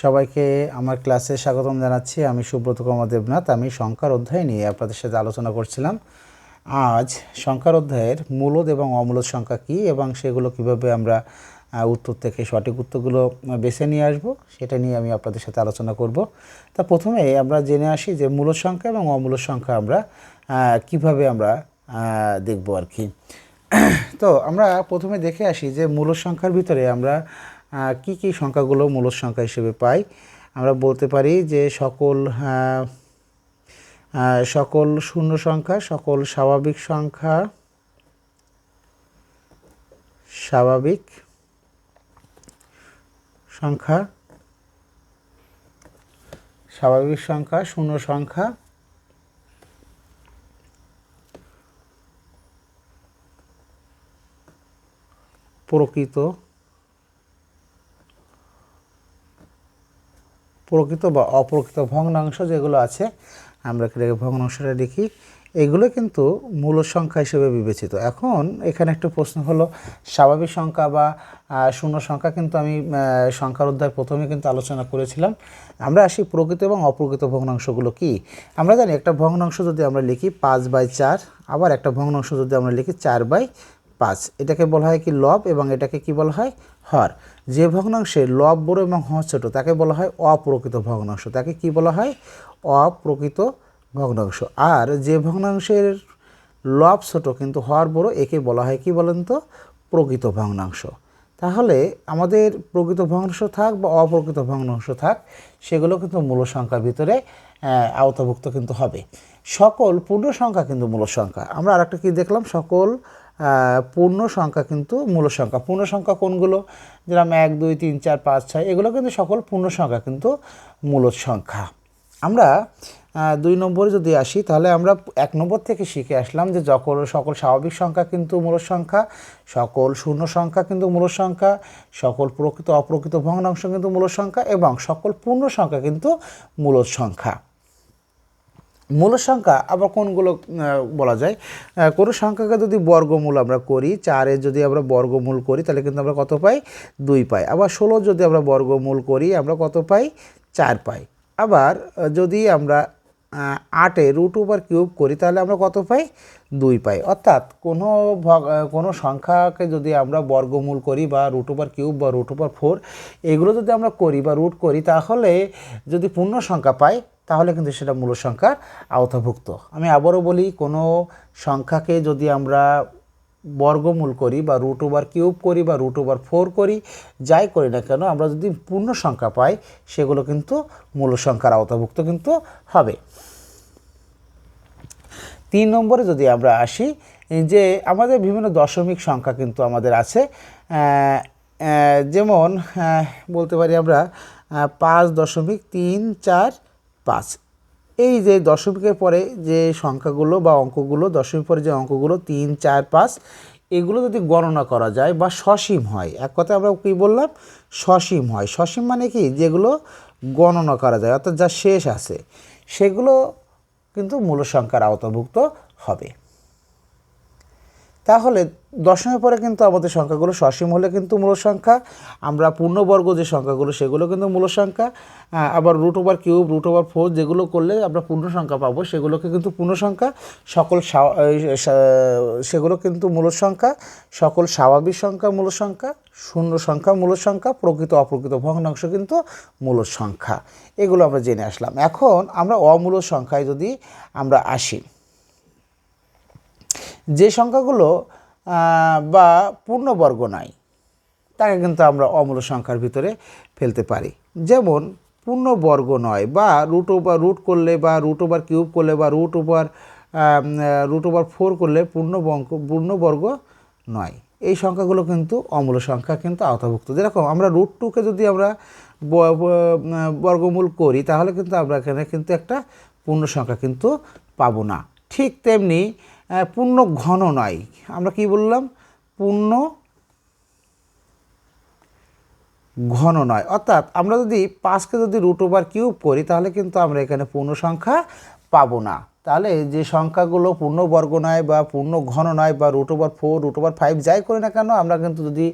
সবাইকে আমার ক্লাসে স্বাগতম জানাচ্ছি। আমি সুব্রত কুমার দেবনাথ। আমি সংখ্যার অধ্যায় নিয়ে আপনাদের সাথে আলোচনা করছিলাম। আজ সংখ্যার অধ্যায়ের মূলদ এবং অমূলদ সংখ্যা কী এবং সেগুলো কীভাবে আমরা উত্তর থেকে সঠিক উত্তরগুলো বেছে নিয়ে আসব, সেটা নিয়ে আমি আপনাদের সাথে আলোচনা করব। তা প্রথমে আমরা জেনে আসি যে মূলদ সংখ্যা এবং অমূলদ সংখ্যা আমরা কীভাবে আমরা দেখব আর কি। তো আমরা প্রথমে দেখে আসি যে মূলদ সংখ্যার ভিতরে আমরা কি কি সংখ্যাগুলো মূলদ সংখ্যা হিসেবে পাই? আমরা বলতে পারি যে সকল সকল শূন্য সংখ্যা, সকল স্বাভাবিক সংখ্যা স্বাভাবিক সংখ্যা স্বাভাবিক সংখ্যা, শূন্য সংখ্যা, প্রকৃত প্রকৃত বা অপ্রকৃত ভগ্নাংশ যেগুলো আছে, আমরা এখানে ভগ্নাংশটা লিখি এগুলো কিন্তু মূল সংখ্যা হিসেবে বিবেচিত। এখন এখানে একটা প্রশ্ন হলো, স্বাভাবিক সংখ্যা বা শূন্য সংখ্যা কিন্তু আমি সংখ্যার অধ্যায় প্রথমে কিন্তু আলোচনা করেছিলাম। আমরা আসি প্রকৃত এবং অপ্রকৃত ভগ্নাংশগুলো কি? আমরা জানি একটা ভগ্নাংশ যদি আমরা লিখি পাঁচ বাই চার, আবার একটা ভগ্নাংশ যদি আমরা লিখি চার বাই পাঁচ। এটাকে বলা হয় কি লব এবং এটাকে কি বলা হয়? হর। যে ভগ্নাংশে লব বড় এবং হর ছোট, তাকে বলা হয় অপ্রকৃত ভগ্নাংশ। তাকে কি বলা হয়? অপ্রকৃত ভগ্নাংশ। আর যে ভগ্নাংশের লব ছোট কিন্তু হর বড়, একে বলা হয় কি বলেন তো? প্রকৃত ভগ্নাংশ। তাহলে আমাদের প্রকৃত ভগ্নাংশ থাক বা অপ্রকৃত ভগ্নাংশ থাক, সেগুলো কিন্তু মূল সংখ্যার ভিতরে আওতাভুক্ত কিন্তু হবে। সকল পূর্ণ সংখ্যা কিন্তু মূল সংখ্যা। আমরা আরেকটা কি দেখলাম? সকল পূর্ণ সংখ্যা কিন্তু মূল সংখ্যা। পূর্ণ সংখ্যা কোনগুলো? যেরকম এক, দুই, তিন, চার, পাঁচ, ছয়, এগুলো কিন্তু সকল পূর্ণ সংখ্যা কিন্তু মূল সংখ্যা। আমরা দুই নম্বরে যদি আসি, তাহলে আমরা এক নম্বর থেকে শিখে আসলাম যে যখন সকল স্বাভাবিক সংখ্যা কিন্তু মূল সংখ্যা, সকল শূন্য সংখ্যা কিন্তু মূল সংখ্যা, সকল প্রকৃত, অপ্রকৃত ভগ্নাংশ কিন্তু মূল সংখ্যা এবং সকল পূর্ণ সংখ্যা কিন্তু মূল সংখ্যা। মূল সংখ্যা আবার কোনগুলো বলা যায়? কোনো সংখ্যাকে যদি বর্গমূল আমরা করি, চারে যদি আমরা বর্গমূল করি, তাহলে কিন্তু আমরা কত পাই? দুই পাই। আবার ষোলো যদি আমরা বর্গমূল করি, আমরা কত পাই? চার পাই। আবার যদি আমরা আটে রুট ওভার কিউব করি, তাহলে আমরা কত পাই? দুই পাই। অর্থাৎ কোনো কোনো সংখ্যাকে যদি আমরা বর্গমূল করি বা রুট ওভার কিউব বা রুট ওভার ফোর, এগুলো যদি আমরা করি বা রুট করি, তাহলে যদি পূর্ণ সংখ্যা পাই তাহলে কিন্তু সেটা মূল সংখ্যার আওতাভুক্ত। আমি আবারও বলি, কোনো সংখ্যাকে যদি আমরা বর্গমূল করি বা রুট ওভার কিউব করি বা রুট ওভার ফোর করি, যাই করি না কেন, আমরা যদি পূর্ণ সংখ্যা পাই, সেগুলো কিন্তু মূল সংখ্যার আওতাভুক্ত কিন্তু হবে। তিন নম্বরে যদি আমরা আসি যে আমাদের বিভিন্ন দশমিক সংখ্যা কিন্তু আমাদের আছে যেমন বলতে পারি আমরা পাঁচ দশমিক তিন চার পাঁচ। এই যে দশমিকের পরে যে সংখ্যাগুলো বা অঙ্কগুলো দশমিক পরে যে অঙ্কগুলো, তিন, চার, পাঁচ, এগুলো যদি গণনা করা যায় বা সসীম হয়, এক কথা আমরা কী বললাম? সসীম হয়। সসীম মানে কি? যেগুলো গণনা করা যায়, অর্থাৎ যা শেষ আছে, সেগুলো কিন্তু মূল সংখ্যার আওতাভুক্ত হবে। তাহলে দশমের পরে কিন্তু আমাদের সংখ্যাগুলো সসীম হলে কিন্তু মূল সংখ্যা, আমরা পূর্ণবর্গ যে সংখ্যাগুলো সেগুলো কিন্তু মূল সংখ্যা আবার root over cube root over four যেগুলো করলে আমরা পূর্ণ সংখ্যা পাবো সেগুলোকে কিন্তু পূর্ণ সংখ্যা, সকল সেগুলো কিন্তু মূল সংখ্যা, সকল স্বাভাবিক সংখ্যা মূল সংখ্যা, শূন্য সংখ্যা মূল সংখ্যা, প্রকৃত অপ্রকৃত ভগ্নাংশ কিন্তু মূল সংখ্যা। এগুলো আমরা জেনে আসলাম। এখন আমরা অমূল সংখ্যায় যদি আমরা আসি যে সংখ্যাগুলো বা পূর্ণবর্গ নয় তাকে কিন্তু আমরা অমূল সংখ্যার ভিতরে ফেলতে পারি। যেমন, পূর্ণবর্গ নয়, বা রুট ওভার রুট করলে, বা রুট ওভার কিউব করলে, বা root over root over four করলে পূর্ণবঙ্গ, পূর্ণবর্গ নয়। এই সংখ্যাগুলো কিন্তু অমূল সংখ্যা কিন্তু আওতাভুক্ত। যেরকম আমরা রুট টুকে যদি আমরা বর্গমূল করি, তাহলে কিন্তু আমরা এখানে কিন্তু একটা পূর্ণ সংখ্যা কিন্তু পাবো না। ঠিক তেমনি পূর্ণ ঘন নয়। আমরা কি বললাম? পূর্ণ ঘন নয়। অর্থাৎ আমরা যদি পাঁচকে যদি রুট ওভার কিউব করি, তাহলে কিন্তু আমরা এখানে পূর্ণ সংখ্যা পাবো না। তাহলে যে সংখ্যাগুলো পূর্ণবর্গ নয় বা পূর্ণ ঘন নয় বা root over four root over five যাই করি না কেন, আমরা কিন্তু যদি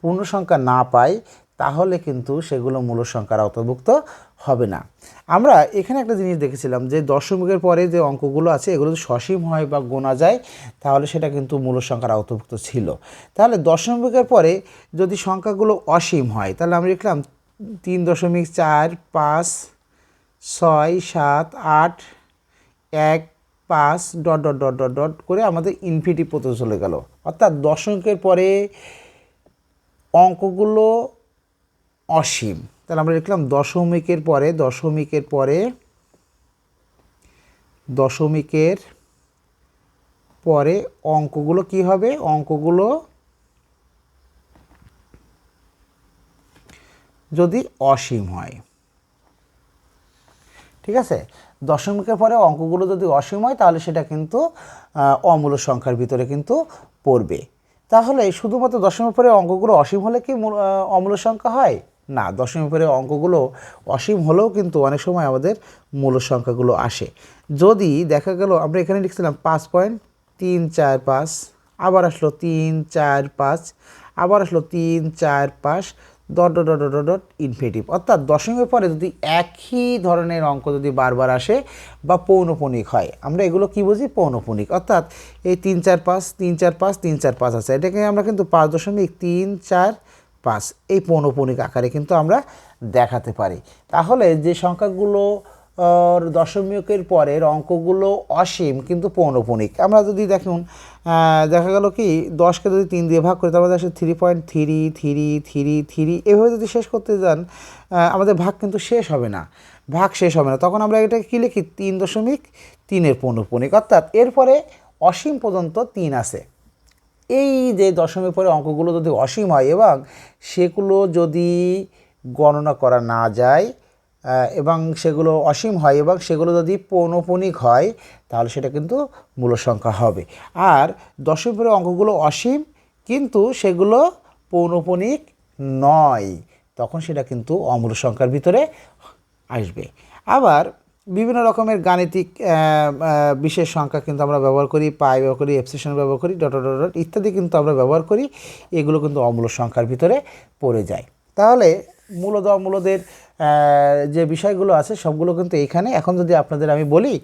পূর্ণ সংখ্যা না পাই তাহলে কিন্তু সেগুলো মূল সংখ্যার অন্তর্ভুক্ত হবে না। আমরা এখানে একটা জিনিস দেখেছিলাম যে দশমিকের পরে যে অঙ্কগুলো আছে, এগুলো যদি সসীম হয় বা গোনা যায়, তাহলে সেটা কিন্তু মূল সংখ্যার অন্তর্ভুক্ত ছিল। তাহলে দশমিকের পরে যদি সংখ্যাগুলো অসীম হয়, তাহলে আমরা লিখলাম তিন দশমিক চার পাঁচ ছয় সাত আট এক পাঁচ dot dot dot dot dot করে আমাদের ইনফিনিটি পথে চলে গেল। অর্থাৎ দশমিকের পরে অঙ্কগুলো অসীম। তাহলে আমরা লিখলাম দশমিকের পরে দশমিকের পরে দশমিকের পরে অঙ্কগুলো কি হবে? অঙ্কগুলো যদি অসীম হয়। ঠিক আছে? দশমিকের পরে অঙ্কগুলো যদি অসীম হয় তাহলে সেটা কিন্তু আহ, অমূল সংখ্যার ভিতরে কিন্তু পড়বে। তাহলে শুধুমাত্র দশমিক পরে অঙ্কগুলো অসীম হলে কি মূল- আহ, অমূল সংখ্যা হয়? না দশমিকের পরে অঙ্কগুলো অসীম হলেও কিন্তু অনেক সময় আমাদের মূল সংখ্যাগুলো আসে। যদি দেখা গেল আমরা এখানে লিখছিলাম পাঁচ পয়েন্ট তিন চার পাঁচ, আবার আসলো তিন চার পাঁচ, আবার আসলো তিন চার পাঁচ, dot dot dot dot dot infinitive অর্থাৎ দশমিকের পরে যদি একই ধরনের অঙ্ক যদি বারবার আসে বা পৌনপণিক হয়, আমরা এগুলো কি বুঝি? পৌনপণিক অর্থাৎ এই তিন চার পাঁচ, তিন চার পাঁচ, তিন চার পাঁচ আছে। এটাকে আমরা কিন্তু পাঁচ দশমিক তিন চার পাঁচ এই পৌনপণিক আকারে কিন্তু আমরা দেখাতে পারি। তাহলে যে সংখ্যাগুলো দশমিকের পরের অঙ্কগুলো অসীম কিন্তু পৌনপণিক আমরা যদি দেখুন দেখা গেল কি, দশকে যদি তিন দিয়ে ভাগ করি তার মধ্যে আসে three point three three three three এভাবে যদি শেষ করতে যান আমাদের ভাগ কিন্তু শেষ হবে না। ভাগ শেষ হবে না। তখন আমরা এটা কী লিখি? তিন দশমিক তিনের পৌনপণিক অর্থাৎ এরপরে অসীম পর্যন্ত তিন আছে। এই যে দশমের পরে অঙ্কগুলো যদি অসীম হয় এবং সেগুলো যদি গণনা করা না যায় এবং সেগুলো অসীম হয় এবং সেগুলো যদি পৌনপণিক হয়, তাহলে সেটা কিন্তু মূল সংখ্যা হবে। আর দশমের পরে অঙ্কগুলো অসীম, কিন্তু সেগুলো পৌনপণিক নয়, তখন সেটা কিন্তু অমূল সংখ্যার ভিতরে আসবে। আবার বিভিন্ন রকমের গাণিতিক বিশেষ সংখ্যা কিন্তু আমরা ব্যবহার করি, পাই ব্যবহার করি এপসেশন ব্যবহার করি, ডট ডট ডট ইত্যাদি কিন্তু আমরা ব্যবহার করি। এগুলো কিন্তু অমূল সংখ্যার ভিতরে পড়ে যায়। তাহলে মূলত অমূলদের যে বিষয়গুলো আছে, সবগুলো কিন্তু এখানে। এখন যদি আপনাদের আমি বলি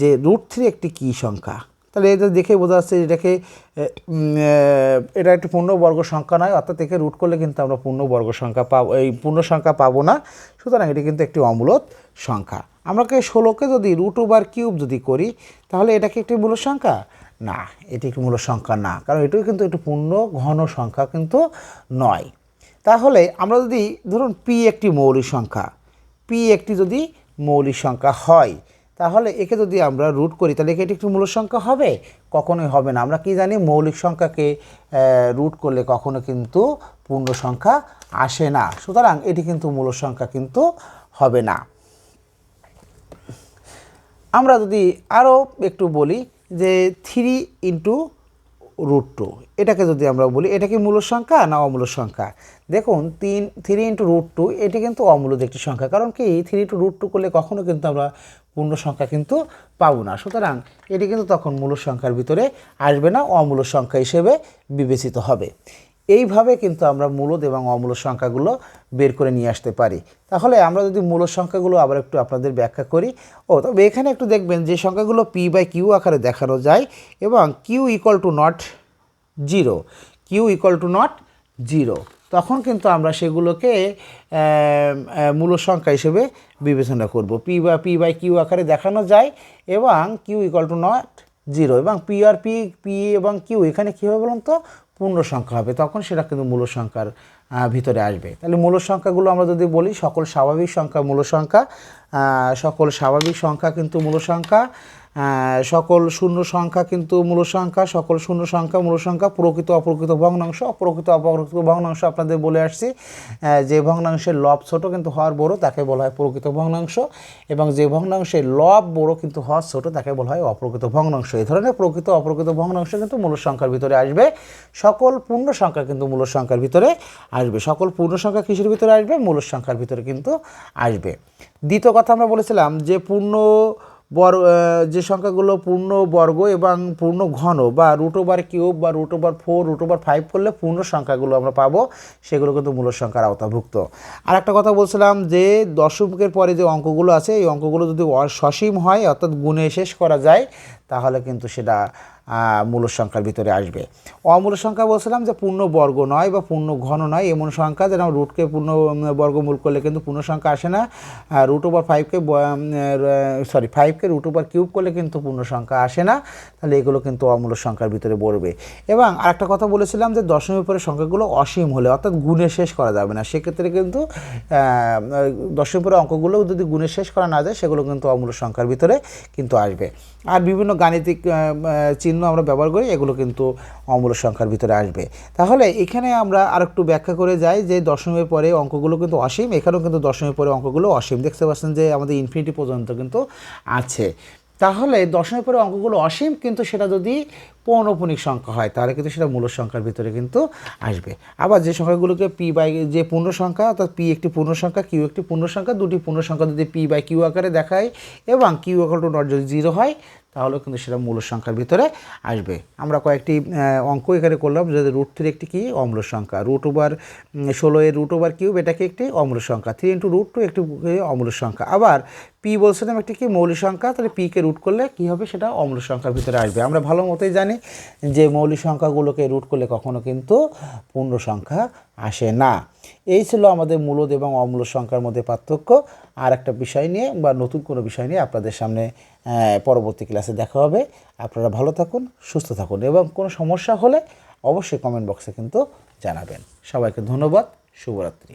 যে রুট থ্রি একটি কী সংখ্যা? তাহলে এটা দেখে বোঝা যাচ্ছে এটাকে এটা একটি পূর্ণবর্গ সংখ্যা নয়, অর্থাৎ একে রুট করলে কিন্তু আমরা পূর্ণবর্গ সংখ্যা পাবো, এই পূর্ণ সংখ্যা পাবো না। সুতরাং এটি কিন্তু একটি অমূলত সংখ্যা। আমরাকে ষোলোকে যদি রুট ওভার কিউব যদি করি, তাহলে এটা কি একটি মূল সংখ্যা? না, এটি একটি মূল সংখ্যা না, কারণ এটিও কিন্তু একটি পূর্ণ ঘন সংখ্যা কিন্তু নয়। তাহলে আমরা যদি, ধরুন পি একটি মৌলিক সংখ্যা পি একটি যদি মৌলিক সংখ্যা হয় তাহলে একে যদি আমরা রুট করি, তাহলে এটি একটি মূল সংখ্যা হবে? কখনোই হবে না। আমরা কি জানি, মৌলিক সংখ্যাকে রুট করলে কখনো কিন্তু পূর্ণ সংখ্যা আসে না। সুতরাং এটি কিন্তু মূল সংখ্যা কিন্তু হবে না। আমরা যদি আরও একটু বলি যে থ্রি ইন্টু রুট টু এটাকে যদি আমরা বলি, এটা কি মূল সংখ্যা না অমূল সংখ্যা? দেখুন, তিন থ্রি ইন্টু রুট টু এটি কিন্তু অমূলদ একটি সংখ্যা। কারণ কি থ্রি ইন্টু রুট টু করলে কখনও কিন্তু আমরা পূর্ণ সংখ্যা কিন্তু পাবো না। সুতরাং এটি কিন্তু তখন মূল সংখ্যার ভিতরে আসবে না, অমূল সংখ্যা হিসেবে বিবেচিত হবে। এইভাবে কিন্তু আমরা মূলদ এবং অমূল সংখ্যাগুলো বের করে নিয়ে আসতে পারি। তাহলে আমরা যদি মূল সংখ্যাগুলো আবার একটু আপনাদের ব্যাখ্যা করি। ও, তবে এখানে একটু দেখবেন যে সংখ্যাগুলো পি বাই কিউ আকারে দেখানো যায় এবং Q equal to not zero Q equal to not zero তখন কিন্তু আমরা সেগুলোকে মূল সংখ্যা হিসেবে বিবেচনা করব। পি বা পি বাই কিউ আকারে দেখানো যায় এবং Q equal to not zero এবং পি আর পি পি এবং কিউ এখানে কী হবে বলুন তো? পূর্ণ সংখ্যা হবে, তখন সেটা কিন্তু মূল সংখ্যার ভিতরে আসবে। তাহলে মূল সংখ্যাগুলো আমরা যদি বলি, সকল স্বাভাবিক সংখ্যা মূল সংখ্যা সকল স্বাভাবিক সংখ্যা কিন্তু মূল সংখ্যা সকল শূন্য সংখ্যা কিন্তু মূল সংখ্যা, সকল শূন্য সংখ্যা, মূল সংখ্যা, প্রকৃত, অপ্রকৃত, ভগ্নাংশ, অপ্রকৃত অপ্রকৃত ভগ্নাংশ আপনাদের বলে আসছি। যে ভগ্নাংশের লব ছোট কিন্তু হওয়ার বড়, তাকে বলা হয় প্রকৃত ভগ্নাংশ। এবং যে ভগ্নাংশের লব বড় কিন্তু হওয়ার ছোট, তাকে বলা হয় অপ্রকৃত ভগ্নাংশ। এই ধরনের প্রকৃত, অপ্রকৃত ভগ্নাংশ কিন্তু মূল সংখ্যার ভিতরে আসবে। সকল পূর্ণ সংখ্যা কিন্তু মূল সংখ্যার ভিতরে আসবে। সকল পূর্ণ সংখ্যা কিসের ভিতরে আসবে? মূল সংখ্যার ভিতরে কিন্তু আসবে। দ্বিতীয় কথা আমরা বলেছিলাম যে পূর্ণ বর যে সংখ্যাগুলো পূর্ণ বর্গ এবং পূর্ণ ঘন বা রুট ওভার কিউব বা root over four root over five করলে পূর্ণ সংখ্যাগুলো আমরা পাবো, সেগুলো কিন্তু মূল সংখ্যার আওতাভুক্ত। আর একটা কথা বলছিলাম যে দশমিকের পরে যে অঙ্কগুলো আছে, এই অঙ্কগুলো যদি সসীম হয়, অর্থাৎ গুণে শেষ করা যায়, তাহলে কিন্তু সেটা মূল সংখ্যার ভিতরে আসবে। অমূল সংখ্যা বলছিলাম যে পূর্ণ বর্গ নয় বা পূর্ণ ঘন নয়, এমন সংখ্যা যেন রুটকে পূর্ণ বর্গমূল করলে কিন্তু পূর্ণ সংখ্যা আসে না। রুট ওভার ফাইভকে সরি ফাইভকে রুট ওভার কিউব করলে কিন্তু পূর্ণ সংখ্যা আসে না। তাহলে এগুলো কিন্তু অমূল সংখ্যার ভিতরে পড়বে। এবং আরেকটা কথা বলেছিলাম যে দশমীর পরে সংখ্যাগুলো অসীম হলে, অর্থাৎ গুণে শেষ করা যাবে না। সেক্ষেত্রে কিন্তু দশমীর পরে অঙ্কগুলো যদি গুণে শেষ করা না যায়, সেগুলো কিন্তু অমূল সংখ্যার ভিতরে কিন্তু আসবে। আর বিভিন্ন গাণিতিক চিহ্ন আমরা ব্যবহার করি, এগুলো কিন্তু অমূল সংখ্যার ভিতরে আসবে। তাহলে এখানে আমরা আর একটু ব্যাখ্যা করে যাই যে দশমের পরে অঙ্কগুলো কিন্তু অসীম, এখানেও কিন্তু দশমের পরে অঙ্কগুলো অসীম। দেখতে পাচ্ছেন যে আমাদের ইনফিনিটি পর্যন্ত কিন্তু আছে। তাহলে দশমের পরে অঙ্কগুলো অসীম, কিন্তু সেটা যদি পৌনপুনিক সংখ্যা হয়, তাহলে কিন্তু সেটা মূল সংখ্যার ভিতরে কিন্তু আসবে। আবার যে সংখ্যাগুলোকে পি বাই যে পূর্ণ সংখ্যা অর্থাৎ পি একটি পূর্ণ সংখ্যা কিউ একটি পূর্ণ সংখ্যা দুটি পূর্ণ সংখ্যা যদি পি বাই কিউ আকারে দেখায় এবং কিউ একাল টু নট যদি জিরো হয় তাহলে কিন্তু সেটা মূল সংখ্যার ভিতরে আসবে। আমরা কয়েকটি অঙ্ক এখানে করলাম, যে রুট থ্রি একটি কী? অম্ল সংখ্যা। রুট ওভার ষোলো এর রুট ওভার কিউব এটাকে একটি অম্ল সংখ্যা। থ্রি ইন্টু রুট টু একটি অম্ল সংখ্যা। আবার পি বলছিলাম একটি কি? মৌলিক সংখ্যা, তাহলে পিকে রুট করলে কী হবে? সেটা অম্ল সংখ্যার ভিতরে আসবে। আমরা ভালো মতোই জানি যে মৌলিক সংখ্যাগুলোকে রুট করলে কখনো কিন্তু পূর্ণ সংখ্যা আসে না। এই ছিল আমাদের মূলদ এবং অম্ল সংখ্যার মধ্যে পার্থক্য। আর একটা বিষয় নিয়ে বা নতুন কোনো বিষয় নিয়ে আপনাদের সামনে পরবর্তী ক্লাসে দেখা হবে। আপনারা ভালো থাকুন, সুস্থ থাকুন এবং কোনো সমস্যা হলে অবশ্যই কমেন্ট বক্সে কিন্তু জানাবেন। সবাইকে ধন্যবাদ, শুভরাত্রি।